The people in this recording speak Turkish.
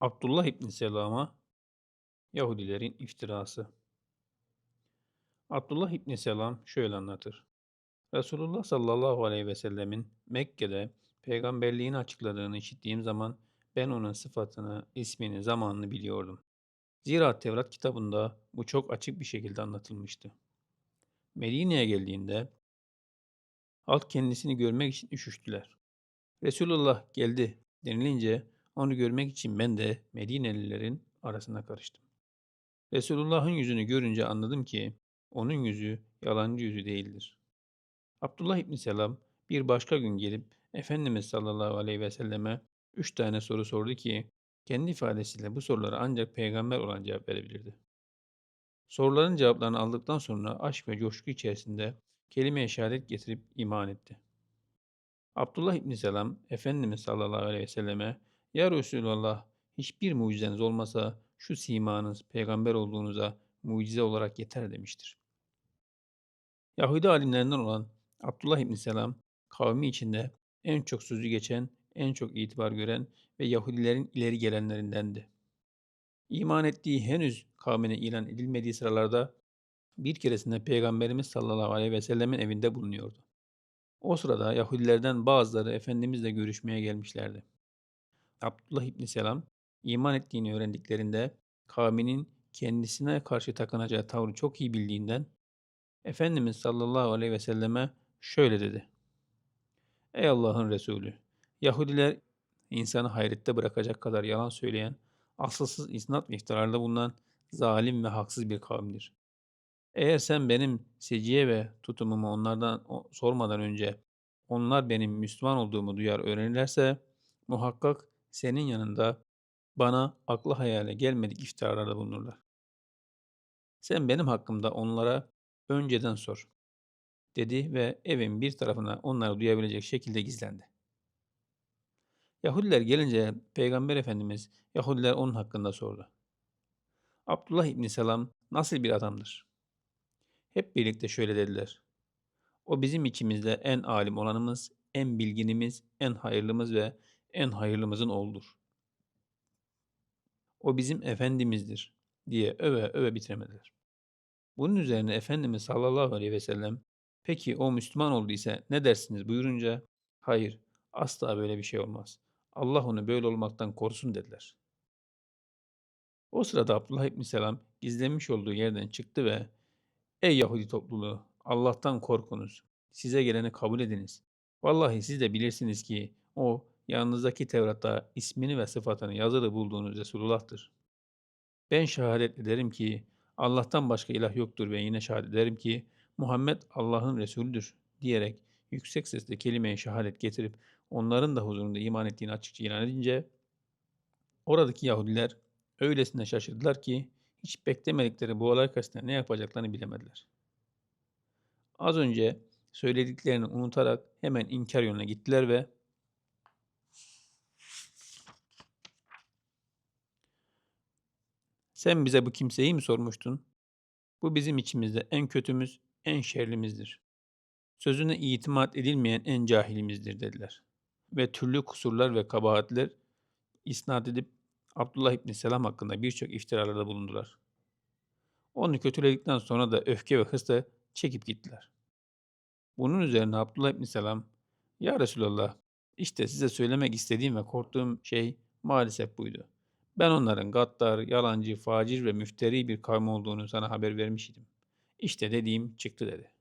Abdullah İbn Selam'a Yahudilerin iftirası. Abdullah İbn Selam şöyle anlatır. Resulullah sallallahu aleyhi ve sellemin Mekke'de peygamberliğini açıkladığını işittiğim zaman ben onun sıfatını, ismini, zamanını biliyordum. Zira Tevrat kitabında bu çok açık bir şekilde anlatılmıştı. Medine'ye geldiğinde halk kendisini görmek için üşüştüler. Resulullah geldi denilince onu görmek için ben de Medinelilerin arasına karıştım. Resulullah'ın yüzünü görünce anladım ki onun yüzü yalancı yüzü değildir. Abdullah İbni Selam bir başka gün gelip Efendimiz sallallahu aleyhi ve selleme üç tane soru sordu ki kendi ifadesiyle bu sorulara ancak peygamber olan cevap verebilirdi. Soruların cevaplarını aldıktan sonra aşk ve coşku içerisinde kelime-i şehadet getirip iman etti. Abdullah İbni Selam Efendimiz sallallahu aleyhi ve selleme Ya Resulallah hiçbir mucizeniz olmasa şu simanız peygamber olduğunuza mucize olarak yeter demiştir. Yahudi alimlerinden olan Abdullah İbni Selam kavmi içinde en çok sözü geçen, en çok itibar gören ve Yahudilerin ileri gelenlerindendi. İman ettiği henüz kavmine ilan edilmediği sıralarda bir keresinde Peygamberimiz sallallahu aleyhi ve sellemin evinde bulunuyordu. O sırada Yahudilerden bazıları Efendimizle görüşmeye gelmişlerdi. Abdullah İbni Selam iman ettiğini öğrendiklerinde kavminin kendisine karşı takınacağı tavrı çok iyi bildiğinden Efendimiz sallallahu aleyhi ve selleme şöyle dedi. Ey Allah'ın Resulü! Yahudiler insanı hayrette bırakacak kadar yalan söyleyen, asılsız isnat ve bulunan zalim ve haksız bir kavimdir. Eğer sen benim seciye ve tutumumu onlardan sormadan önce onlar benim Müslüman olduğumu duyar öğrenirlerse muhakkak senin yanında bana akla hayale gelmedik iftiralarda bulunurlar. Sen benim hakkımda onlara önceden sor dedi ve evin bir tarafına onları duyabilecek şekilde gizlendi. Yahudiler gelince Peygamber Efendimiz Yahudiler onun hakkında sordu. Abdullah İbni Selam nasıl bir adamdır? Hep birlikte şöyle dediler. O bizim içimizde en alim olanımız, en bilginimiz, en hayırlımız ve en hayırlımızın oğludur. O bizim efendimizdir diye öve öve bitiremediler. Bunun üzerine Efendimiz sallallahu aleyhi ve sellem peki o Müslüman olduysa ne dersiniz buyurunca hayır asla böyle bir şey olmaz. Allah onu böyle olmaktan korusun dediler. O sırada Abdullah İbni Selam gizlenmiş olduğu yerden çıktı ve Ey Yahudi topluluğu Allah'tan korkunuz. Size geleni kabul ediniz. Vallahi siz de bilirsiniz ki o yanınızdaki Tevrat'ta ismini ve sıfatını yazılı bulduğunuz Resulullah'tır. Ben şehadet ederim ki Allah'tan başka ilah yoktur ve yine şehadet ederim ki Muhammed Allah'ın Resulüdür diyerek yüksek sesle kelime-i şehadet getirip onların da huzurunda iman ettiğini açıkça ilan edince oradaki Yahudiler öylesine şaşırdılar ki hiç beklemedikleri bu olay karşısında ne yapacaklarını bilemediler. Az önce söylediklerini unutarak hemen inkar yoluna gittiler ve Sen bize bu kimseyi mi sormuştun? Bu bizim içimizde en kötümüz, en şerlimizdir. Sözüne itimat edilmeyen en cahilimizdir dediler. Ve türlü kusurlar ve kabahatler isnat edip Abdullah İbni Selam hakkında birçok iftiralarda bulundular. Onu kötüledikten sonra da öfke ve hırsla çekip gittiler. Bunun üzerine Abdullah İbni Selam, Ya Resulallah, işte size söylemek istediğim ve korktuğum şey maalesef buydu. Ben onların gaddar, yalancı, facir ve müfteri bir kavim olduğunu sana haber vermiş idim. İşte dediğim çıktı dedi.